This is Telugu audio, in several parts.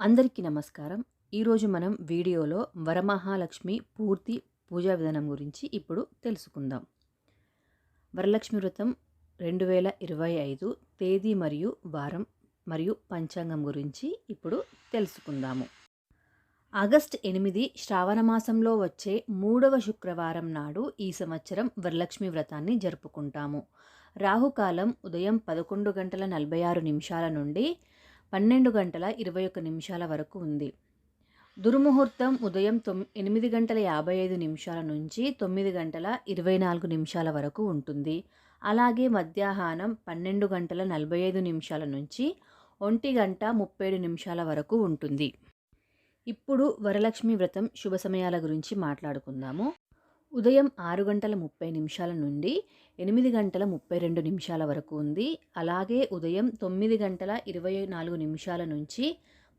అందరికీ నమస్కారం. ఈరోజు మనం వీడియోలో వరమహాలక్ష్మి పూర్తి పూజా విధానం గురించి ఇప్పుడు తెలుసుకుందాం. వరలక్ష్మి వ్రతం రెండు వేల ఇరవై ఐదు తేదీ మరియు వారం మరియు పంచాంగం గురించి ఇప్పుడు తెలుసుకుందాము. ఆగస్ట్ ఎనిమిది శ్రావణ మాసంలో వచ్చే మూడవ శుక్రవారం నాడు ఈ సంవత్సరం వరలక్ష్మి వ్రతాన్ని జరుపుకుంటాము. రాహుకాలం ఉదయం పదకొండు గంటల నలభై ఆరు నిమిషాల నుండి పన్నెండు గంటల ఇరవై ఒక్క నిమిషాల వరకు ఉంది. దుర్ముహూర్తం ఉదయం తొమ్ ఎనిమిది గంటల యాభై ఐదు నిమిషాల నుంచి తొమ్మిది గంటల ఇరవై నాలుగు నిమిషాల వరకు ఉంటుంది. అలాగే మధ్యాహ్నం పన్నెండు గంటల నలభై ఐదు నిమిషాల నుంచి ఒంటి గంట ముప్పై ఏడు నిమిషాల వరకు ఉంటుంది. ఇప్పుడు వరలక్ష్మి వ్రతం శుభ సమయాల గురించి మాట్లాడుకుందాము. ఉదయం ఆరు గంటల ముప్పై నిమిషాల నుండి ఎనిమిది గంటల ముప్పై రెండు నిమిషాల వరకు ఉంది. అలాగే ఉదయం తొమ్మిది గంటల ఇరవై నాలుగు నిమిషాల నుంచి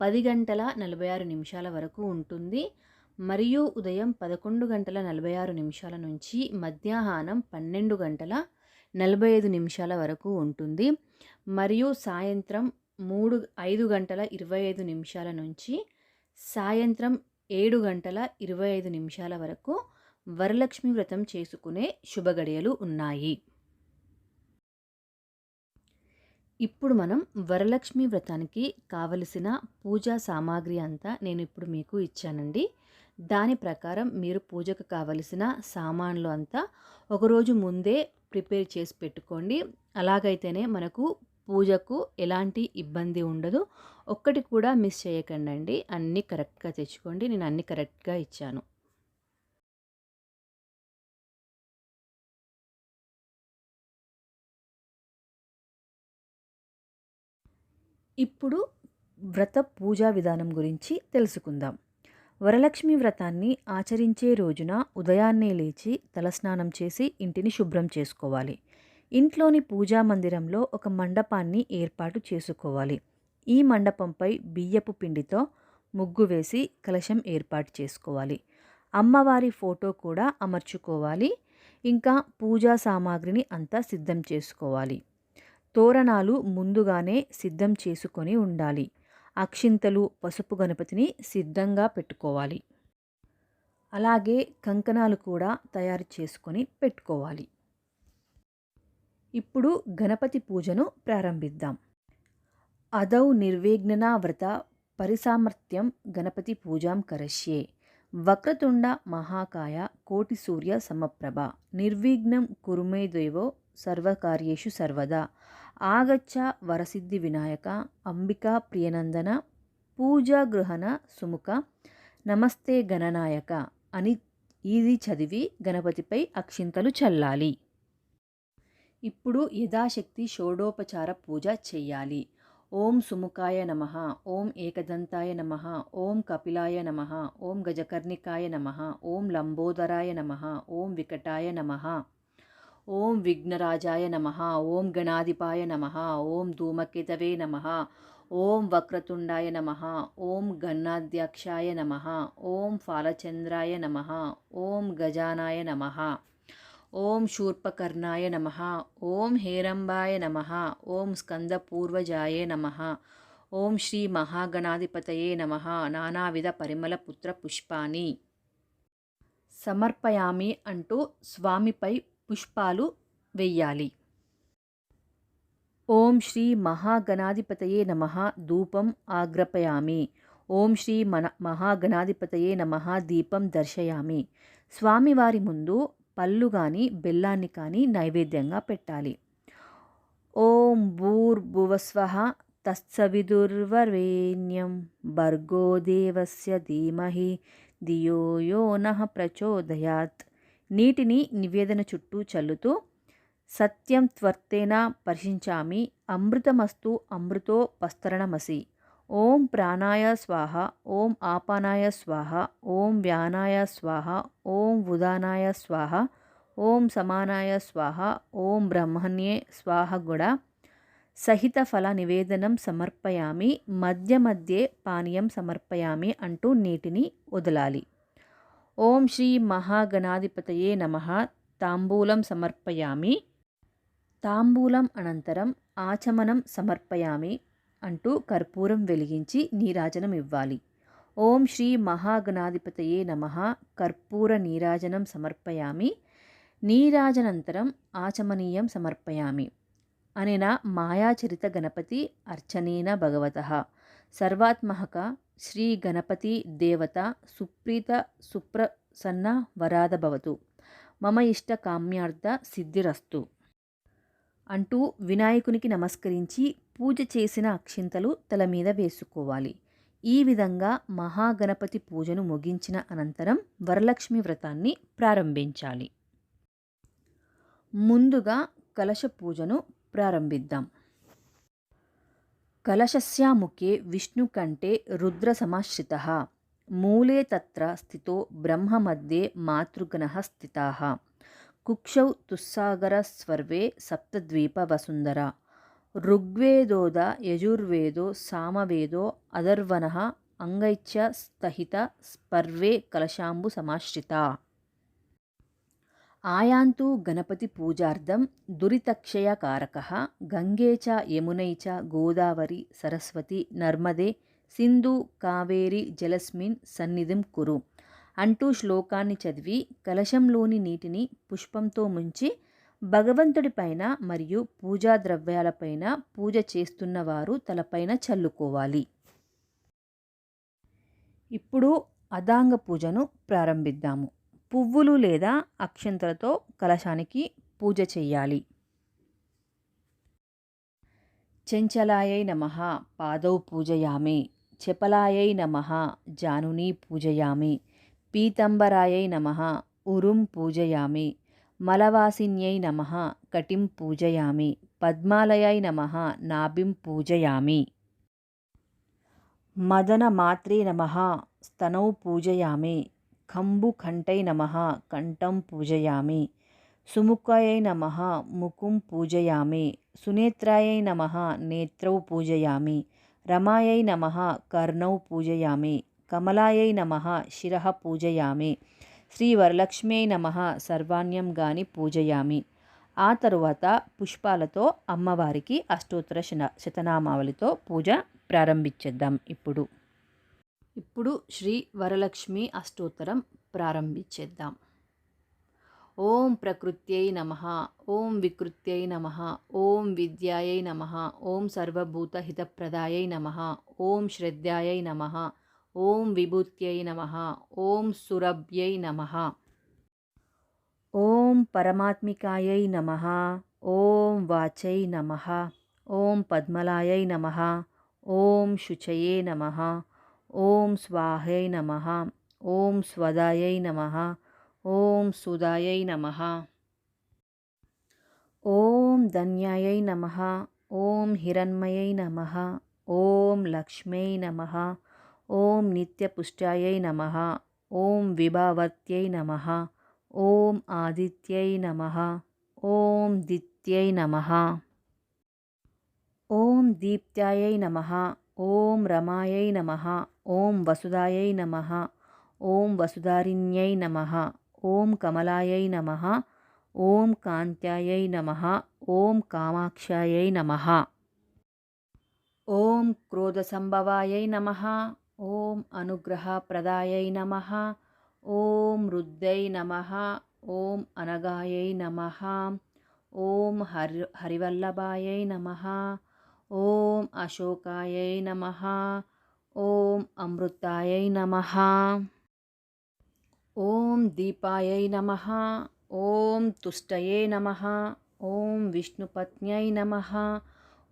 పది గంటల నలభై ఆరు నిమిషాల వరకు ఉంటుంది. మరియు ఉదయం పదకొండు గంటల నలభై ఆరు నిమిషాల నుంచి మధ్యాహ్నం పన్నెండు గంటల నలభై ఐదు నిమిషాల వరకు ఉంటుంది. మరియు సాయంత్రం మూడు ఐదు గంటల ఇరవై ఐదు నిమిషాల నుంచి సాయంత్రం ఏడు గంటల ఇరవై ఐదు నిమిషాల వరకు వరలక్ష్మి వ్రతం చేసుకునే శుభగడియలు ఉన్నాయి. ఇప్పుడు మనం వరలక్ష్మి వ్రతానికి కావలసిన పూజా సామాగ్రి అంతా నేను ఇప్పుడు మీకు ఇచ్చానండి. దాని ప్రకారం మీరు పూజకు కావలసిన సామాన్లు అంతా ఒకరోజు ముందే ప్రిపేర్ చేసి పెట్టుకోండి. అలాగైతేనే మనకు పూజకు ఎలాంటి ఇబ్బంది ఉండదు. ఒక్కటి కూడా మిస్ చేయకండి అన్నీ కరెక్ట్గా తెచ్చుకోండి. నేను అన్నీ కరెక్ట్గా ఇచ్చాను. ఇప్పుడు వ్రత పూజా విధానం గురించి తెలుసుకుందాం. వరలక్ష్మి వ్రతాన్ని ఆచరించే రోజున ఉదయాన్నే లేచి తలస్నానం చేసి ఇంటిని శుభ్రం చేసుకోవాలి. ఇంట్లోని పూజా మందిరంలో ఒక మండపాన్ని ఏర్పాటు చేసుకోవాలి. ఈ మండపంపై బియ్యపు పిండితో ముగ్గు వేసి కలశం ఏర్పాటు చేసుకోవాలి. అమ్మవారి ఫోటో కూడా అమర్చుకోవాలి. ఇంకా పూజా సామాగ్రిని అంతా సిద్ధం చేసుకోవాలి. తోరణాలు ముందుగానే సిద్ధం చేసుకొని ఉండాలి. అక్షింతలు పసుపు గణపతిని సిద్ధంగా పెట్టుకోవాలి. అలాగే కంకణాలు కూడా తయారు చేసుకొని పెట్టుకోవాలి. ఇప్పుడు గణపతి పూజను ప్రారంభిద్దాం. అదౌ నిర్విఘ్ననా వ్రత పరిసామర్థ్యం గణపతి పూజాం కరష్యే. వక్రతుండ మహాకాయ కోటి సూర్య సమప్రభ. నిర్విఘ్నం కురుమే దేవో సర్వకార్యేషు సర్వదా. ఆగచ్చ వరసిద్ధి వినాయక అంబికా ప్రియనందన పూజా గృహణ సుముఖ నమస్తే గణనాయక అని ఇది చదివి గణపతిపై అక్షింతలు చల్లాలి. ఇప్పుడు యథాశక్తి షోడోపచార పూజ చెయ్యాలి ఓం సుముఖాయ నమ ఓం ఏకదంతాయ నమ ఓం కపిలాయ నమ ఓం గజకర్ణికాయ నమ ఓం లంబోదరాయ నమ ఓం వికటాయ నమ ఓం విఘ్నరాజాయ నమ ఓం గణాధిపాయ నమ ఓం ధూమకేతవే నమ ఓం వక్రతుండాయ నమ ఓం గణాధ్యక్షాయ నమ ఓం ఫాలచంద్రాయ నమ ఓం గజానాయ నమ ఓం శూర్పకర్ణాయ నమ. ఓం హేరంబాయ నమ. ఓం స్కందపూర్వజాయ నమ. ఓం శ్రీ మహాగణాధిపతయే నమ. నానావిధ పరిమళ పుత్ర పుష్పాని. సమర్పయామి అంటూ స్వామిపై పుష్పాలు వెయ్యాలి. ఓం శ్రీ మహాగణాధిపతయే నమ. ధూపం ఆగ్రపయామి. ఓం శ్రీ మన మహాగణాధిపతయే నమ. దీపం దర్శయామి. స్వామివారి ముందు పళ్ళు కానీ బెల్లాన్ని కానీ నైవేద్యంగా పెట్టాలి. ఓం భూర్భువస్వ తత్సవిదుర్వరేణ్యం. భర్గో దేవస్య ధీమహి. ధియో యో ప్రచోదయాత్. నీటిని నివేదన చుట్టూ చల్లుతూ సత్యం త్వర్తేన పర్శించామి. అమృతమస్తు అమృతో పస్తరణమసి. ఓం ప్రాణాయ స్వాహ ఓం ఆపానాయ స్వాహ ఓం వ్యానాయ స్వాహ ఓం ఉదానాయ స్వాహ ఓం సమానాయ స్వాహ ఓం బ్రహ్మణ్యే స్వాహ కూడా సహిత ఫల నివేదనం సమర్పయామి మధ్య మధ్యే పానీయం సమర్పయామి అంటూ నీటిని వదలాలి. ఓం శ్రీ మహాగణాధిపతయే నమ తాంబూలం సమర్పయామి. తాంబూలం అనంతరం ఆచమనం సమర్పయామి. అంటూ కర్పూరం వెలిగించి నీరాజనం ఇవ్వాలి. ఓం శ్రీ మహాగణాధిపతయే నమ. కర్పూర నీరాజనం సమర్పయామి. నీరాజనంతరం ఆచమనీయం సమర్పయామి. అనేన మాయాచరిత గణపతి అర్చనేన భగవత. సర్వాత్మహక శ్రీ గణపతి దేవత సుప్రీత సుప్రసన్న వరాద భవతు మమ ఇష్ట కామ్యార్థ సిద్ధిరస్తు. అంటూ వినాయకునికి నమస్కరించి పూజ చేసిన అక్షింతలు తల మీద వేసుకోవాలి. ఈ విధంగా మహాగణపతి పూజను ముగించిన అనంతరం వరలక్ష్మి వ్రతాన్ని ప్రారంభించాలి. ముందుగా కలశ పూజను ప్రారంభిద్దాం. కలశస్యాముఖే విష్ణు కంటే రుద్ర సమాశ్రిత. మూలే తత్ర స్థితో బ్రహ్మ మధ్య మాతృగణ స్థితా. కుక్షౌ తుస్సాగర స్వర్వే సప్తద్వీప వసుంధరా. ఋగ్వేదోద యజుర్వేదో సామవేదో అధర్వణः అంగైచ్చ స్తహిత స్పర్వే కలశాంబు సమాశ్రిత ఆయాంతు గణపతి పూజార్థం దురితక్షయకారక గంగే చ గోదావరి సరస్వతి నర్మదే సింధు కావేరి జలస్మిన్ సన్నిధిం కురు అంటూ శ్లోకాన్ని చదివి కలశంలోని నీటిని పుష్పంతో ముంచి భగవంతుడి పైన మరియు పూజా ద్రవ్యాలపైన పూజ చేస్తున్న వారు తలపైన చల్లుకోవాలి. ఇప్పుడు అదాంగ పూజను ప్రారంభిద్దాము. పువ్వులు లేదా అక్షంతలతో కలశానికి పూజ చెయ్యాలి చెంచలాయై నమ పాదౌ పూజయామి. చపలాయై నమ జానుని పూజయామి. పీతంబరాయై నమ ఉరుం పూజయామి. మలవాసిన్యై నమ కటిం పూజయామి. పద్మాలయై నమ నాభిం పూజయామి. మదనమాత్రే నమ స్తనౌ పూజయామి. కంబుకంఠై నమ కంఠం పూజయామి. సుముఖాయై నమ ముఖం పూజయామి. సునేత్రాయై నమ నేత్రౌ పూజయామి. రమాయై నమ కర్ణౌ పూజయామి. కమలాయై నమ శిర పూజయామి. శ్రీ వరలక్ష్మీ నమ సర్వాణ్యం గాని పూజయామి. ఆ తరువాత పుష్పాలతో అమ్మవారికి అష్టోత్తర శన శతనామావళితో పూజ ప్రారంభించేద్దాం ఇప్పుడు. ఇప్పుడు శ్రీ వరలక్ష్మి అష్టోత్తరం ప్రారంభించేద్దాం. ఓం ప్రకృత్యై నమ ఓం వికృత్యై నమ ఓం విద్యాయై నమ ఓం సర్వభూతహితప్రదాయై నమ ఓం శ్రద్ధాయై నమ ఓం విభూత్యై నమ ఓం సురభ్యై నమ. ఓం పరమాత్మికాయై నమ ఓం వాచై నమ ఓం పద్మలాయై నమ ఓం శుచయే నమ ఓం స్వాహై నమ ఓం స్వదాయై నమ ఓం సుదాయై నమ. ఓం ధన్యాయై నమ ఓం హిరణ్మయై నమ ఓం లక్ష్మై నమ ఓం నిత్యపుష్టాయై నమ ఓం విభావర్త్యై నమ ఓం ఆదిత్యై నమ ఓం దిత్యై నమ ఓం దీప్త్యాయై నమ ఓం రమాయై నమ ఓం వసుదాయై నమ ఓం వసుధారిణ్యై నమ ఓం కమలాయై నమ ఓం కాంత్యాయై నమ ఓం కామాక్షాయై నమ ఓం క్రోధసంభవాయై నమ ఓం అనుగ్రహప్రదాయై నమ. ఓం రుద్రై నమ. ఓం అనగాయై నమ. ఓం హరి హరివల్లభాయై నమ. ఓం అశోకాయై నమ. ఓం అమృతాయై నమ. ఓం దీపాయై నమ. ఓం తుష్టయే నమ. ఓం విష్ణుపత్న్యై నమ.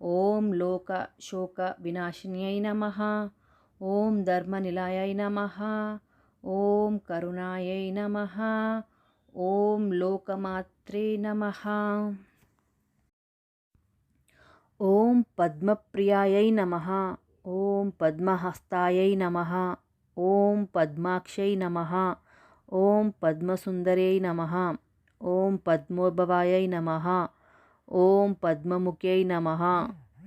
ఓం లోక శోక వినాశిన్యై నమ. ఓం ధర్మనిలయై నమ. ఓం కరుణాయై నమ. ఓం లోకమాత్రే నమ. ఓం పద్మప్రియాయై నమ. ఓం పద్మహస్తాయై నమ. ఓం పద్మాక్షై నమ. ఓం పద్మసుందరై నమ. ఓం పద్మోద్భవాయై నమ. ఓం పద్మముఖ్యై నమ.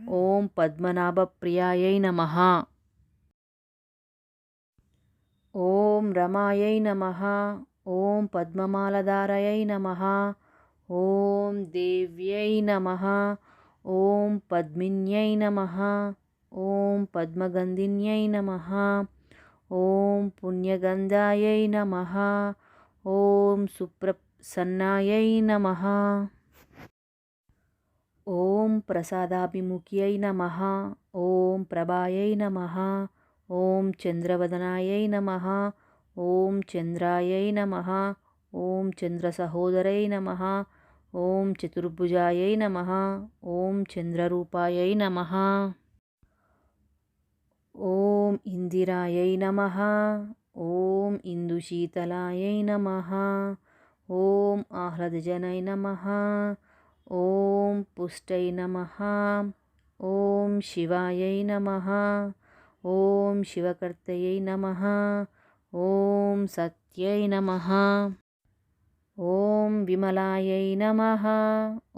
ఓం పద్మనాభప్రియాయై నమ. ఓం రమాయై నమ ఓం పద్మమాలధారయై నమ ఓం దేవ్యై నమ ఓం పద్మిన్యై నమ ఓం పద్మగంధిన్యై నమ ఓం పుణ్యగంధాయై నమ ఓం సుప్రసన్నాయై నమ. ఓం ప్రసాదాభిముఖ్యై నమ ఓం ప్రభాయై నమ ఓం చంద్రవదనాయై నమ. ఓం చంద్రాయై నమ. ఓం చంద్రసహోదరై నమ. ఓం చతుర్భుజాయై నమ. ఓం చంద్రరూపాయై నమ. ఓం ఇందిరాయై నమ. ఓం ఇందుశీతలాయై నమ. ఓం ఆహ్లదజనై నమ. ఓం పుష్టై నమ. ఓం శివాయై నమ. ॐ शिवकर्तयै नमः। ॐ सत्यै नमः। ॐ विमलायै नमः।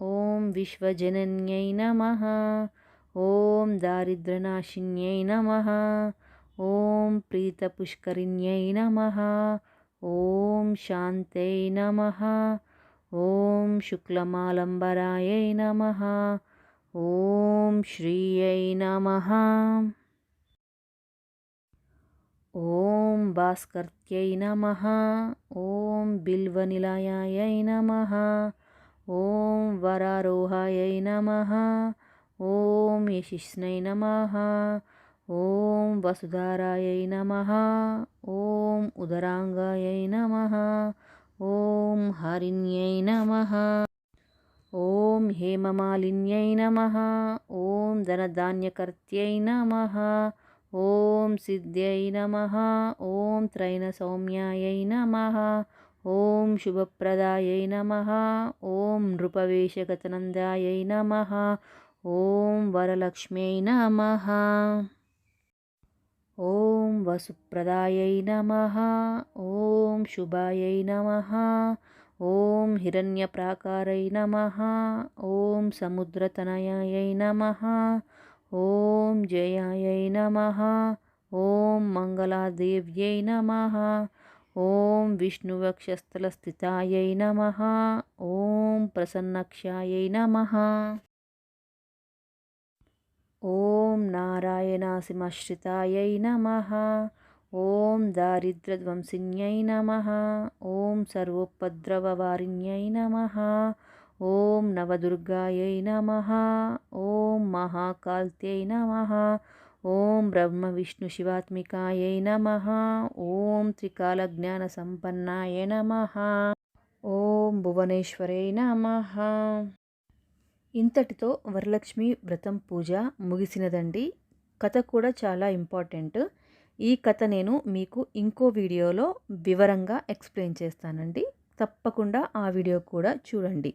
ॐ विश्वजनन्यै नमः। ॐ दारिद्र्यनाशिन्यै नमः। ॐ प्रीतपुष्करिण्यै नमः। ॐ शान्त्यै नमः। ॐ शुक्लमालम्बरायै नमः। ॐ श्रियै नमः। ఓం భాస్కర్త్యై నమ ఓం బిల్వనిలయాయై నమ ఓం వరారోహాయై నమ ఓం యశిష్ణై నమ ఓం వసుధారాయై నమ ఓం ఉదరాంగాయై నమ ఓం హరిణ్యై నమ ఓం హేమమాలిన్యై నమ ఓం ధనధాన్యకర్త్యై నమ ఓం సిద్ధ్యై నమ. ఓం త్రైన సౌమ్యాయై నమ. ఓం శుభప్రదాయై నమ. ఓం నృపవేషగతనందాయై నమ. ఓం వరలక్ష్మ్యై నమ. ఓం వసుప్రదాయై నమ. ఓం శుభాయై నమ. ఓం హిరణ్యప్రాకారై నమ. ఓం సముద్రతనయాయై నమ. ఓం జయాయై నమ ఓం మంగళాదేవ్యై నమ ఓం విష్ణువక్షస్థలస్థితాయై నమ ఓం ప్రసన్నక్షాయై నమ ఓం నారాయణాసిమశ్రితాయై నమ ఓం దారిద్ర్యధ్వంసిన్యై నమ ఓం సర్వోపద్రవవారిణ్యై నమ ఓం నవదుర్గాయై నమ. ఓం మహాకాల్త్యై నమ. ఓం బ్రహ్మ విష్ణు శివాత్మికాయై నమ. ఓం త్రికాల జ్ఞాన సంపన్నాయ నమ. ఓం భువనేశ్వరై నమ. ఇంతటితో వరలక్ష్మి వ్రతం పూజ ముగిసినదండి. కథ కూడా చాలా ఇంపార్టెంట్. ఈ కథ నేను మీకు ఇంకో వీడియోలో వివరంగా ఎక్స్ప్లెయిన్ చేస్తానండి. తప్పకుండా ఆ వీడియో కూడా చూడండి.